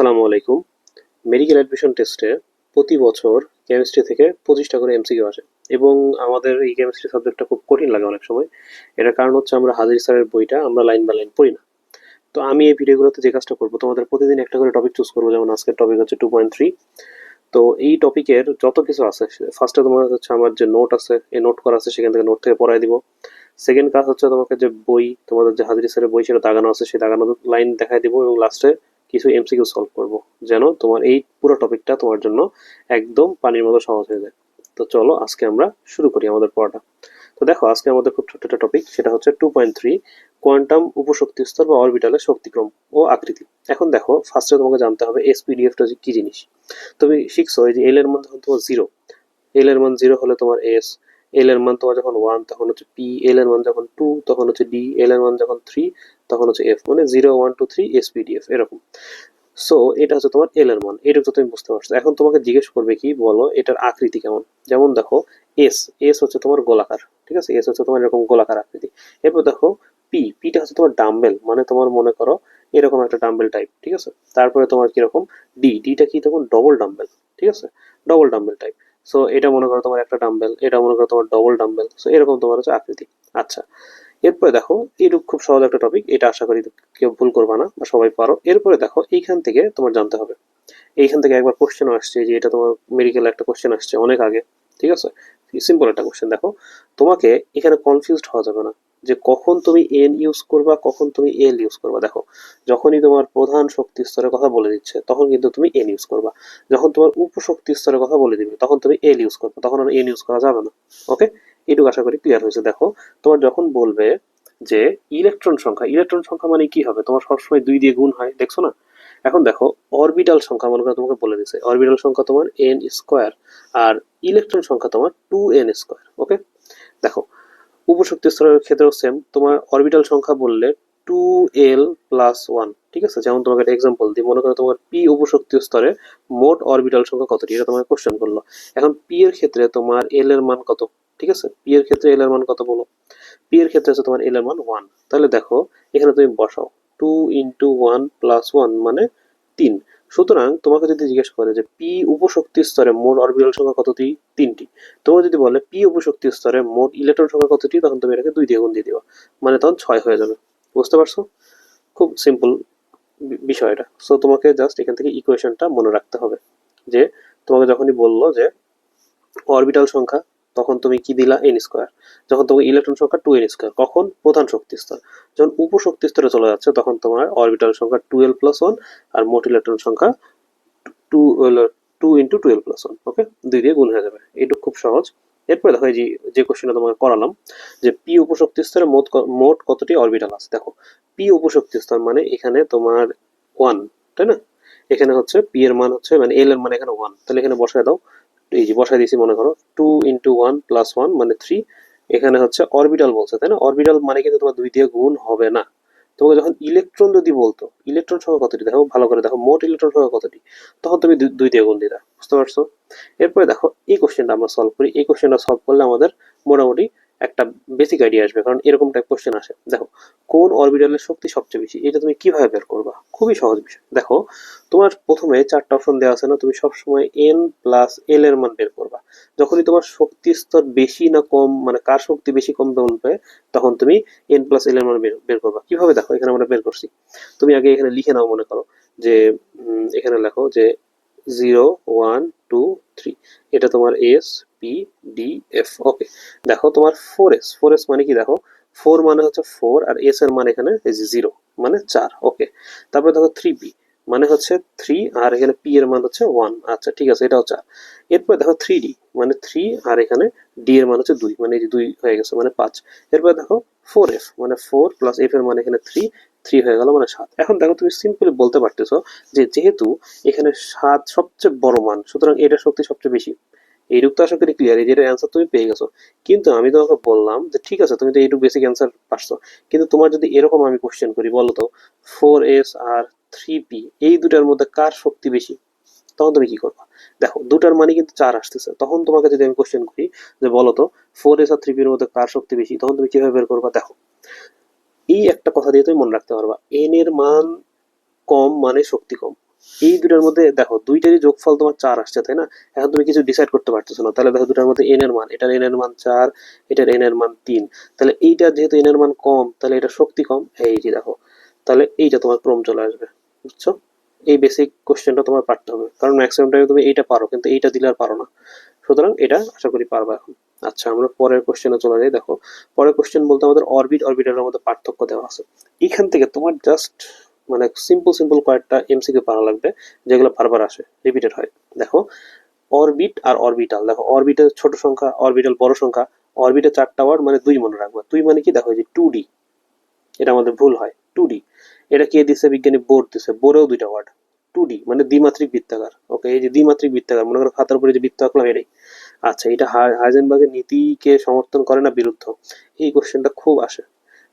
আসসালামু আলাইকুম। Medical admission টেস্টে প্রতি বছর কেমিস্ট্রি থেকে পঁচিশটা করে এমসিকিউ আসে এবং আমাদের এই কেমিস্ট্রি সাবজেক্টটা খুব কঠিন লাগে অনেক সময়। এটার কারণ হচ্ছে আমরা হাজির স্যারের বইটা আমরা লাইন বাই লাইন পড়ি না। তো আমি এই ভিডিওগুলোতে যে কাজটা করব, তোমাদের প্রতিদিন একটা করে টপিক চুজ করব, যেমন আজকের টপিক হচ্ছে টু পয়েন্ট থ্রি তো এই টপিকের যত কিছু আছে ফার্স্টে তোমার হচ্ছে আমার যে নোট আছে, এই নোট করা আছে, সেখান থেকে নোট থেকে পড়াই দিব। সেকেন্ড কাজ হচ্ছে তোমাকে যে বই, তোমাদের যে হাজির স্যারের বই, সেটা দাগানো আছে, সেই দাগানো লাইন দেখাই দিব এবং লাস্টে কিছু এমসিকিউ সলভ করব, যেন তোমার এই পুরো টপিকটা তোমার জন্য একদম পানির মতো সহজ হয়ে যায়। তো চলো আজকে আমরা শুরু করি আমাদের পড়াটা। তো দেখো, আজকে আমাদের খুব ছোট একটা টপিক সেটা হচ্ছে টু পয়েন্ট থ্রি কোয়ান্টাম উপশক্তি স্তর বা অরবিটালের শক্তিক্রম ও আকৃতি। এখন দেখো ফার্স্টে তোমাকে জানতে হবে এসপিডিএফটা কি জিনিস? তুমি শিখছো এই যে এল এর যখন তোমার জিরো এল এর মান জিরো হলে তোমার এস এল এর মান তোমার যখন ওয়ান তখন হচ্ছে পি এল এর মান যখন টু তখন হচ্ছে ডি এল এর মান যখন থ্রি তখন হচ্ছে এফ মানে zero one two three SPDF এরকম। সো এটা হচ্ছে তোমার এল এর মান। এটুকু তো তুমি বুঝতে পারছ। এখন তোমাকে জিজ্ঞেস করবে কি বলো, এটার আকৃতি কেমন? যেমন দেখো এস এস হচ্ছে তোমার গোলাকার, ঠিক আছে? এস হচ্ছে তোমার এরকম গোলাকার আকৃতি। এরপর দেখো পি পিটা হচ্ছে তোমার ডাম্বেল মানে তোমার মনে করো এরকম একটা ডাম্বেল টাইপ ঠিক আছে? তারপরে তোমার কীরকম? ডি ডিটা কি তখন ডবল ডাম্বেল ঠিক আছে? ডবল ডাম্বেল টাইপ সো এটা মনে করো তোমার একটা ডাম্বেল এটা মনে করো তোমার ডবল ডাম্বেল সো এরকম তোমার হচ্ছে আকৃতি। আচ্ছা এরপরে দেখো এটুক খুব সহজ একটা টপিক এটা আশা করি কেউ ভুল করবা না, বা সবাই পারো। এরপরে দেখো, এইখান থেকে তোমার জানতে হবে। এইখান থেকে একবার কোশ্চেন আসছে যে এটা তোমার মেডিকেল একটা কোশ্চেন আসছে অনেক আগে, ঠিক আছে? সিম্পল একটা কোশ্চেন দেখো, তোমাকে এখানে কনফিউজড হওয়া যাবে না। যে কখন তুমি এন ইউজ করবা, কখন তুমি এল ইউজ করবা। দেখো, যখনই তোমার প্রধান শক্তি স্তরের কথা বলে দিচ্ছে, তখন কিন্তু তুমি এন ইউজ করবা। যখন তোমার উপশক্তি স্তরের কথা বলে দিবে, তখন তুমি এল ইউজ করবা। তখন আর এন ইউজ করা যাবে না। ওকে এটুকু আশা করি ক্লিয়ার হয়েছে। দেখো, তোমার যখন বলবে যে ইলেকট্রন সংখ্যা ইলেকট্রন সংখ্যা মানে কি হবে? তোমার সবসময় দুই দিয়ে গুণ হয়, দেখছ না? এখন দেখো অরবিটাল সংখ্যা মনে করে তোমাকে বলে দিছে। অরবিটাল সংখ্যা তোমার এন স্কোয়ার আর ইলেকট্রন সংখ্যা তোমার টু এন স্কোয়ার ওকে দেখো উপশক্তি স্তরের ক্ষেত্রেও সেম তোমার অরবিটাল সংখ্যা বললে টু এল প্লাস ওয়ান ঠিক আছে? যেমন তোমাকে একটা এক্সাম্পল দিই, মনে করো তোমার পি উপশক্তি স্তরে মোট অরবিটাল সংখ্যা কতটি এটা তোমাকে কোশ্চেন করল। এখন পি এর ক্ষেত্রে তোমার এল এর মান কত? ঠিক আছে? পি এর ক্ষেত্রে এল এর মান কত বলো? পি এর ক্ষেত্রে আছে তোমার এল এর মান ওয়ান তাহলে দেখো, এখানে তুমি বসাও। Two into one plus one মানে তিন। সুতরাং তোমাকে যদি জিজ্ঞেস করে যে পি উপশক্তি স্তরে মোট অরবিটাল সংখ্যা কতটি? তিনটি। তোমার যদি বলে পি উপশক্তি স্তরে মোট ইলেকট্রন সংখ্যা কতটি? তখন তুমি এটাকে দুই দিয়ে গুণ দিয়ে দিবা। মানে তখন ছয় হয়ে যাবে। বুঝতে পারছ? খুব সিম্পল বিষয় এটা। সো তোমাকে জাস্ট এখান থেকে ইকুয়েশনটা মনে রাখতে হবে। যে তোমাকে যখনই বলল যে অরবিটাল সংখ্যা তখন তুমি কি দিলা? এন স্কোয়ার যখন তোমার ইলেকট্রন সংখ্যা টু এন স্কোয়ার কখন? প্রধান শক্তি স্তর। যখন উপশক্তি স্তরে চলে যাচ্ছে, তখন তোমার অরবিটাল সংখ্যা টুয়েলভ প্লাস ওয়ান আর মোট ইলেকট্রন সংখ্যা two two into twelve plus one okay দুই দিয়ে গুণ হয়ে যাবে। এইটুকু খুব সহজ। এরপরে দেখো যে যে কোশ্চেনটা তোমাকে করালাম, যে পি উপশক্তি স্তরে মোট মোট কতটি অরবিটাল আছে? দেখো পি উপশক্তি স্তর মানে এখানে তোমার ওয়ান তাই না? এখানে হচ্ছে পি এর মান হচ্ছে মানে এল এর মান এখানে ওয়ান তাহলে এখানে বসায় দাও। এই যে বসায় দিয়েছি, মনে করো two into one plus one মানে থ্রি এখানে হচ্ছে অরবিটাল বলছে, তাই না? অরবিটাল মানে কিন্তু তোমার দুই দিয়ে গুণ হবে না। তোমাকে যখন ইলেকট্রন যদি বলতো ইলেকট্রন সংখ্যা কতটি? দেখো, ভালো করে দেখো, মোট ইলেকট্রন সংখ্যা কতটি? তখন তুমি দুই- দুই দিয়ে গুণ দিতা বুঝতে পারছ? এরপরে দেখো, এই কোশ্চেনটা আমরা সলভ করি। এই কোশ্চেনটা সলভ করলে আমাদের মোটামুটি একটা বেসিক আইডিয়া আসবে, কারণ এরকম টাইপ কোশ্চেন আসে। দেখো, কোন অরবিটালের শক্তি সবচেয়ে বেশি? এটা তুমি কীভাবে বের করবা? খুবই সহজ বিষয়। দেখো, তোমার প্রথমে চারটা অপশন দেওয়া আছে না, তুমি সবসময় এন প্লাস এল এর মান বের করবা। যখনই তোমার শক্তি স্তর বেশি না কম মানে কার শক্তি বেশি কম বলবে তখন তুমি এন প্লাস এল এর মান বের করবা। কীভাবে? দেখো, এখানে আমরা বের করছি। তুমি আগে এখানে লিখে নাও, মনে করো, যে এখানে লেখো যে জিরো ওয়ান টু থ্রি এটা তোমার এস পি ওকে দেখো তোমার ফোর এস ফোর এস মানে কি দেখো? ফোর মানে হচ্ছে ফোর আর এস এর মানে এখানে জিরো মানে চার ওকে তারপরে দেখো থ্রি পি মানে হচ্ছে থ্রি আর এখানে পি এর মান হচ্ছে ওয়ান আচ্ছা ঠিক আছে, এটাও চার। এরপর দেখো থ্রি ডি মানে থ্রি আর এখানে ডি এর মান হচ্ছে দুই মানে এই দুই হয়ে গেছে মানে পাঁচ। এরপর দেখো ফোর এফ মানে ফোর প্লাস এফ এর মানে এখানে থ্রি থ্রি হয়ে গেল মানে সাত। এখন দেখো তুমি সিম্পলি বলতে পারতেছো যে যেহেতু এখানে সাত সবচেয়ে বড় মান, সুতরাং এটার শক্তি সবচেয়ে বেশি। এইটুকু তো আশা করি ক্লিয়ার এই যেটা অ্যান্সার তুমি পেয়ে গেছো। কিন্তু আমি তোমাকে বললাম যে ঠিক আছে, তুমি তো এইটুকু বেসিক অ্যান্সার পারছ। কিন্তু তোমার যদি এরকম আমি কোশ্চেন করি, বলো তো ফোর এস আর থ্রি পি এই দুটার মধ্যে কার শক্তি বেশি? তখন তুমি কি করবা? দেখো, দুটার মানে কিন্তু চার আসতেছে। তখন তোমাকে যদি আমি কোশ্চেন করি যে বলো তো ফোর এস আর থ্রি পির মধ্যে কার শক্তি বেশি? তখন তুমি কীভাবে বের করবা? দেখো, এই একটা কথা দিয়ে তুমি মনে রাখতে পারবা। এন এর মান কম মানে শক্তি কম। এই দুটার মধ্যে দেখো, দুইটারই যোগফল তোমার চার আসছে, তাই না? এখন তুমি কিছু ডিসাইড করতে পারতেছো না। তাহলে দেখো দুটার মধ্যে এন এর মান, এটার এন এর মান চার, এটার এন এর মান তিন। তাহলে এইটা যেহেতু এন এর মান কম, তাহলে এটা শক্তি কম, এই যে দেখো, তাহলে এইটা তোমার ক্রম চলে আসবে, বুঝছ? এই বেসিক কোশ্চেনটা তোমার পারতে হবে, কারণ ম্যাক্সিমাম টাইমে তুমি এইটা পারো, কিন্তু এইটা দিলে আর পারো না। সুতরাং এটা আশা করি পারবা এখন। আচ্ছা আমরা পরের কোশ্চেনে চলে যাই, দেখো। পরের কোশ্চেন বলতে আমাদের অরবিট অরবিটারের মধ্যে পার্থক্য দেওয়া আছে। এখান থেকে তোমার জাস্ট মানে সিম্পল সিম্পল কয়েকটা এমসিকিউ পারা লাগবে, যেগুলো বারবার আসে রিপিটেড হয়। দেখো অরবিট আর অরবিটাল দেখো অরবিটাল ছোট সংখ্যা অরবিটাল বড় সংখ্যা অরবিটাল চারটা ওয়ার্ড মানে দুই মনে রাখবা। দুই মানে কি? দেখো যে টু ডি এটা আমাদের ভুল হয় টু ডি এটা কে দিছে? বিজ্ঞানী বোর্ড দিছে। বোর্ডেও দুইটা ওয়ার্ড টু ডি মানে দ্বিমাত্রিক বৃত্তাকার। ওকে এই যে দ্বিমাত্রিক বৃত্তাকার, মনে করো খাতার উপরে যে বৃত্ত আঁকলাম, এটাই। আচ্ছা এটা হাইজেনবার্গের নীতিকে সমর্থন করে না বিরুদ্ধ? এই কোশ্চেনটা খুব আসে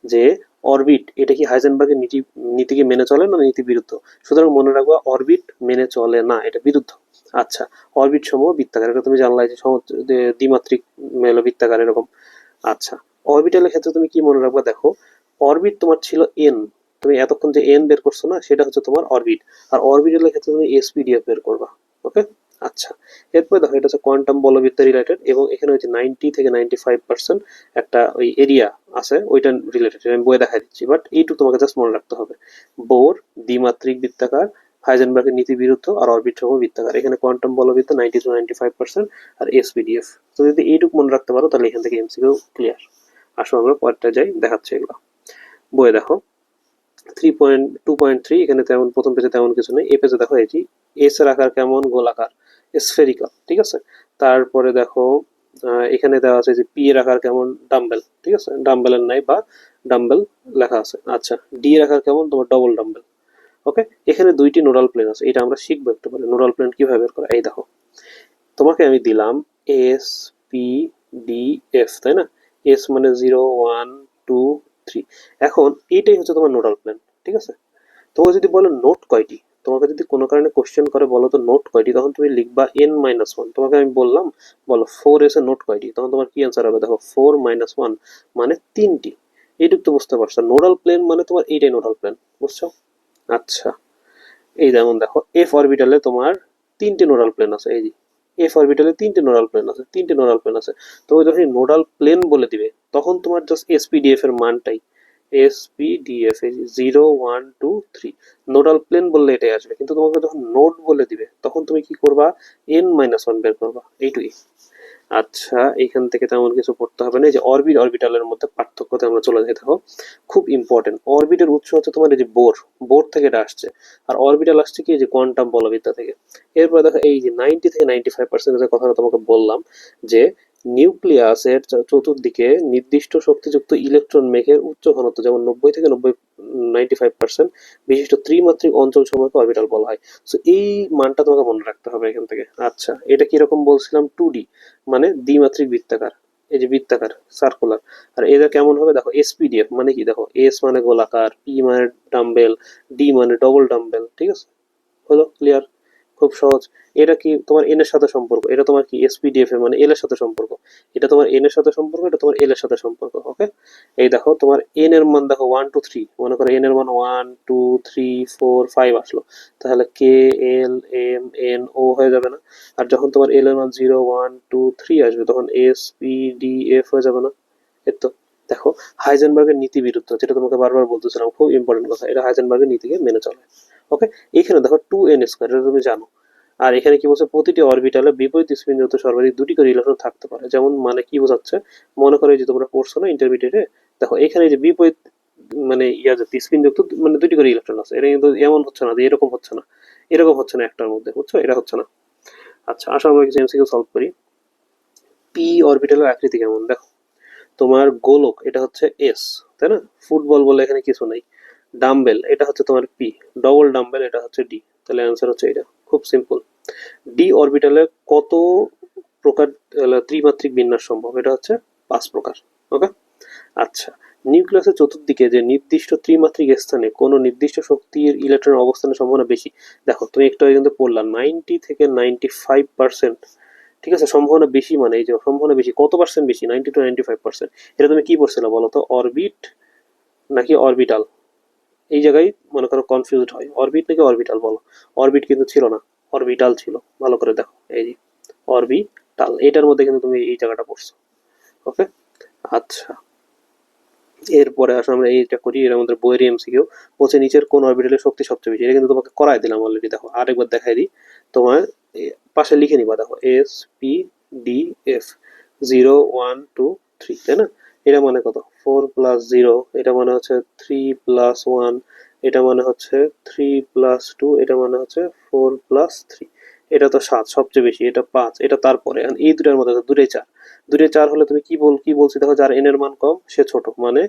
যে অরবিট, এটা কি হাইজেনবার্গের নীতি, নীতিকে মেনে চলে না নীতি বিরুদ্ধ? সুতরাং মনে রাখবা, অরবিট মেনে চলে না, এটা বিরুদ্ধ। আচ্ছা অরবিট সমূহ বৃত্তাকার, এটা তুমি জানলাই যে দ্বিমাত্রিক মেলো বৃত্তাকার এরকম। আচ্ছা অরবিটালের ক্ষেত্রে তুমি কি মনে রাখবা? দেখো, অরবিট তোমার ছিল এন তুমি এতক্ষণ যে এন বের করছ না, সেটা হচ্ছে তোমার অরবিট। আর অরবিটালের ক্ষেত্রে তুমি এসপিডিএফ বের করবা ওকে আচ্ছা এরপরে দেখো এটা হচ্ছে কোয়ান্টাম বলবিদ্যা রিলেটেড এবং এখানে হচ্ছে নাইনটি থেকে নাইনটি ফাইভ পার্সেন্ট একটা ওই এরিয়া আছে, ওইটা রিলেটেড আমি বইয়ে দেখা দিচ্ছি বাট এইটুকু তোমাকে জাস্ট মনে রাখতে হবে। বোর দ্বিমাত্রিক বৃত্তাকার, হাইজেনবার্গের নীতি বিরুদ্ধ আর অরবিট সহ বৃত্তাকার, এখানে quantum বলবিদ্যা ninety two ninety five percent আর এসপিডিএফ তো যদি এইটুকু মনে রাখতে পারো, তাহলে এখান থেকে এমসিকিউ ক্লিয়ার আসো আমরা পরেরটা যাই, দেখাচ্ছি এগুলো। বইয়ে দেখো three point two point three এখানে তেমন, প্রথম পেজে তেমন কিছু নেই, এই পেজে দেখো এটি এস এর আকার কেমন, গোলাকার। স্ফেরিক্যাল ঠিক আছে? তারপরে দেখো এখানে দেওয়া আছে যে পি এর আকার কেমন? ডাম্বেল ঠিক আছে? ডাম্বেলের নাই বা ডাম্বেল লেখা আছে। আচ্ছা ডি এর আকার কেমন? তোমার ডবল ডাম্বেল ওকে এখানে দুইটি নোডাল প্লেন আছে, এটা আমরা শিখব একটু পরে। নোডাল প্লেন কীভাবে বের করা, এই দেখো। তোমাকে আমি দিলাম এস পি ডি এফ তাই না? এস মানে জিরো ওয়ান টু থ্রি এখন, এইটাই হচ্ছে তোমার নোডাল প্ল্যান ঠিক আছে? তোমাকে যদি বলো নোট কয়টি তোমাকে যদি কোনো কারণে কোশ্চেন করে বলো তো নোট কয়টি, তখন তুমি লিখবা এন মাইনাস ওয়ান তোমাকে আমি বললাম, বলো ফোর এসে নোট কয়টি, তখন তোমার কি অ্যান্সার হবে? দেখো ফোর মাইনাস ওয়ান মানে তিনটি। এইটুকু তো বুঝতে পারছ। নোডাল প্লেন মানে তোমার এইটাই নোডাল প্লেন বুঝছ? আচ্ছা এই যেমন দেখো এফ অরবিটালে তোমার তিনটে নোডাল প্লেন আছে, এই যে এফ অরবিটালে তিনটে নোডাল প্লেন আছে, তিনটে নোডাল প্লেন আছে। তো যখন নোডাল প্লেন বলে দিবে, তখন তোমার জাস্ট এসপিডিএফ এর মানটাই SPDF zero one two three nodal plane বললে এটাই আসবে। কিন্তু তোমাকে যখন নোড বলে দিবে, তখন তুমি কি করবা? এন মাইনাস ওয়ান বের করবা। এইটুকুই আচ্ছা এইখান থেকে তেমন কিছু পড়তে হবে না। যে অরবিট অরবিটালের মধ্যে পার্থক্যতে আমরা চলে যাই দেখো খুব ইম্পর্টেন্ট অরবিটের উৎস হচ্ছে তোমার এই যে বোর। বোর থেকে এটা আসছে। আর অরবিটাল আসছে কি? যে কোয়ান্টাম বলবিদ্যা থেকে। এরপর দেখো, এই যে নাইনটি থেকে নাইনটি ফাইভ পার্সেন্টের কথাটা তোমাকে বললাম, যে নিউক্লিয়াসের চ- চতুর্দিকে নির্দিষ্ট শক্তিযুক্ত ইলেকট্রন মেঘের উচ্চ ঘনত্ব, যেমন নব্বই থেকে নব্বই নাইনটি ফাইভ পার্সেন্ট বিশিষ্ট ত্রিমাত্রিক অঞ্চল সমূহকে অরবিটাল বলা হয়। সো এই মানটা তোমাকে মনে রাখতে হবে এখান থেকে। আচ্ছা এটা কীরকম বলছিলাম? টু ডি মানে দ্বিমাত্রিক বৃত্তাকার। এই যে বৃত্তাকার সার্কুলার আর এদের কেমন হবে? দেখো এসপিডিএফ মানে কি? দেখো এস মানে গোলাকার পি মানে ডাম্বেল ডি মানে ডবল ডাম্বেল ঠিক আছে? হলো ক্লিয়ার খুব সহজ। এটা কি তোমার এন এর সাথে সম্পর্ক? এটা তোমার কি এসপিডিএফ এর মানে এল এর সাথে সম্পর্ক? এটা তোমার এন এর সাথে সম্পর্ক, এটা তোমার এল এর সাথে সম্পর্ক ওকে এই দেখো, তোমার এন এর মান দেখো ওয়ান টু থ্রি মনে করো এন এর মান one two three four five আসলো। তাহলে কে এল এম এন ও হয়ে যাবে না। আর যখন তোমার এল এর মান জিরো ওয়ান টু থ্রি আসবে, তখন এস পি ডি এফ হয়ে যাবে না। এর দেখো হাইজেনবার্গের নীতি বিরুদ্ধ, যেটা তোমাকে বারবার বলতেছিলাম, খুব ইম্পর্টেন্ট কথা। এটা হাইজেনবার্গের নীতিকে মেনে চলে। ওকে এখানে দেখো টু এন স্কোয়ার এটা তুমি জানো। আর এখানে কি বলছে, প্রতিটি অরবিটালে বিপরীত স্পিন যত সর্বাধিক দুটি করে ইলেকট্রন থাকতে পারে। যেমন মানে কি বোঝাচ্ছে, মনে করো যে তোমরা পড়ছো না ইন্টারমিডিয়েটে দেখো এখানে যে বিপরীত মানে ইয়া স্পিন যুক্ত মানে দুটি করে ইলেকট্রন আছে। এটা কিন্তু এমন হচ্ছে না যে এরকম হচ্ছে না। এরকম হচ্ছে না একটার মধ্যে, বুঝছ? এটা হচ্ছে না। আচ্ছা আসা আমরা কিছু সলভ করি। পি অরবিটালের আকৃতি কেমন? দেখো, তোমার গোলক, এটা হচ্ছে এস তাই না? ফুটবল বলে এখানে কিছু নেই। ডাম্বেল এটা হচ্ছে তোমার পি ডবল ডাম্বেল এটা হচ্ছে ডি তাহলে অ্যান্সার হচ্ছে এটা, খুব সিম্পল ডি অরবিটালে কত প্রকার ত্রিমাত্রিক বিন্যাস সম্ভব? এটা হচ্ছে পাঁচ প্রকার ওকে আচ্ছা নিউক্লিয়াসের চতুর্দিকে যে নির্দিষ্ট ত্রিমাত্রিক স্থানে কোনো নির্দিষ্ট শক্তির ইলেকট্রনের অবস্থানের সম্ভাবনা বেশি, দেখো, তুমি একটু কিন্তু পড়লাম নাইনটি থেকে নাইনটি ফাইভ পার্সেন্ট ঠিক আছে, সম্ভাবনা বেশি মানে এই যে সম্ভাবনা বেশি, কত পার্সেন্ট বেশি? Ninety two ninety five percent এটা তুমি কি পড়ছিলে বলো তো? অরবিট নাকি অরবিটাল এই জায়গায় মনে করো কনফিউজড হয়। অরবিট নাকি অরবিটাল বলো? অরবিট কিন্তু ছিল না। অরবিটাল ছিল। ভালো করে দেখো। এই যে অরবিটাল এটার মধ্যে কিন্তু তুমি এই জায়গাটা পড়ছো। ওকে আচ্ছা। এরপরে আসলে আমরা এইটা করি, এর আমাদের বইয়ের এমসিকিউ বলছে, নিচের কোন অরবিটালের শক্তি সবচেয়ে বেশি? এটা কিন্তু তোমাকে করাই দিলাম অলরেডি দেখো, আরেকবার দেখাই দিই। তোমার পাশে লিখে নিবা। দেখো S P D F zero one two three তাই না? এটা মানে কত? ফোর প্লাস জিরো এটা মানে হচ্ছে থ্রি প্লাস ওয়ান এটা মানে হচ্ছে থ্রি প্লাস টু এটা মানে হচ্ছে ফোর প্লাস থ্রি এটা তো সাত, সবচেয়ে বেশি, এটা পাঁচ, এটা তারপরে। এই দুটার মধ্যে দুটোই চার। দুটোই চার হলে তুমি কি বল, কি বলছি? দেখো, যার এন এর মান কম, সে ছোট। মানে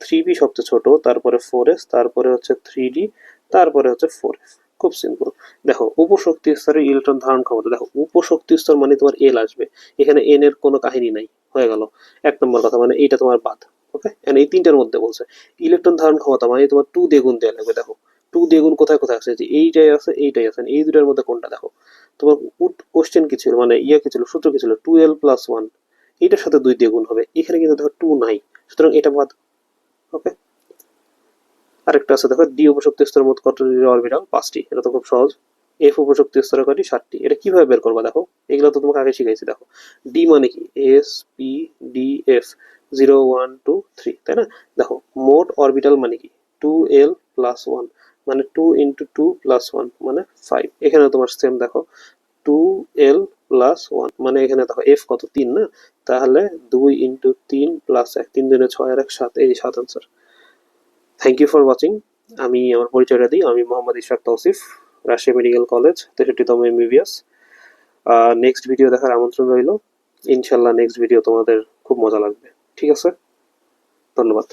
থ্রি বি সবচেয়ে ছোট, তারপরে ফোর এস তারপরে হচ্ছে থ্রি ডি তারপরে হচ্ছে ফোর এফ খুব সিম্পল দেখো উপশক্তি স্তরের ইলেকট্রন ধারণ ক্ষমতা। দেখো উপশক্তি স্তর মানে তোমার এল আসবে। এখানে এন এর কোনো কাহিনী নাই। হয়ে গেল। এক নম্বর কথা মানে এইটা তোমার বাদ ওকে এখানে এই তিনটার মধ্যে বলছে, ইলেকট্রন ধারণ ক্ষমতা মানে তোমার টু দিয়ে গুণ দেওয়া লাগবে। দেখো টু দিয়ে গুণ কোথায় কোথায় আছে? যে এইটাই আছে এইটাই আছে। এই দুটার মধ্যে কোনটা? দেখো, তোমার কোশ্চেন কি ছিল? মানে ইয়ে কি ছিল? সূত্র কি ছিল? টুয়েলভ প্লাস ওয়ান এইটার সাথে দুই দিয়ে গুণ হবে। এখানে কিন্তু দেখো টু নাই। সুতরাং এটা বাদ ওকে আরেকটা আছে, দেখো ডি উপশক্তি স্তরের মধ্যে কত অরবিটাল? পাঁচটি। এটা তো খুব সহজ। এফ উপশক্তি স্তরে কয়টি? সাতটি। এটা কীভাবে বের করবা, দেখো? এগুলো তো তোমাকে আগে শিখাইছি, দেখো। ডি মানে কি? S P D F zero one two three তাই না? দেখো, মোট অরবিটাল মানে কি? টু এল প্লাস ওয়ান মানে two into two plus one মানে ফাইভ এখানে তোমার সেম দেখো। টু এল প্লাস ওয়ান মানে এখানে দেখো এফ কত? তিন, না? তাহলে দুই ইন্টু তিন প্লাস এক, তিন দিনে ছয়, আর এক, সাত। এই সাত answer thank you for watching আমি আমার পরিচয়টা দিই। আমি Mohammad Ishaq Tausif Russia medical college, তেষট্টিতম MBBS. Next video দেখার আমন্ত্রণ রইল। ইনশাল্লাহ নেক্সট ভিডিও তোমাদের খুব মজা লাগবে। ঠিক আছে? ধন্যবাদ।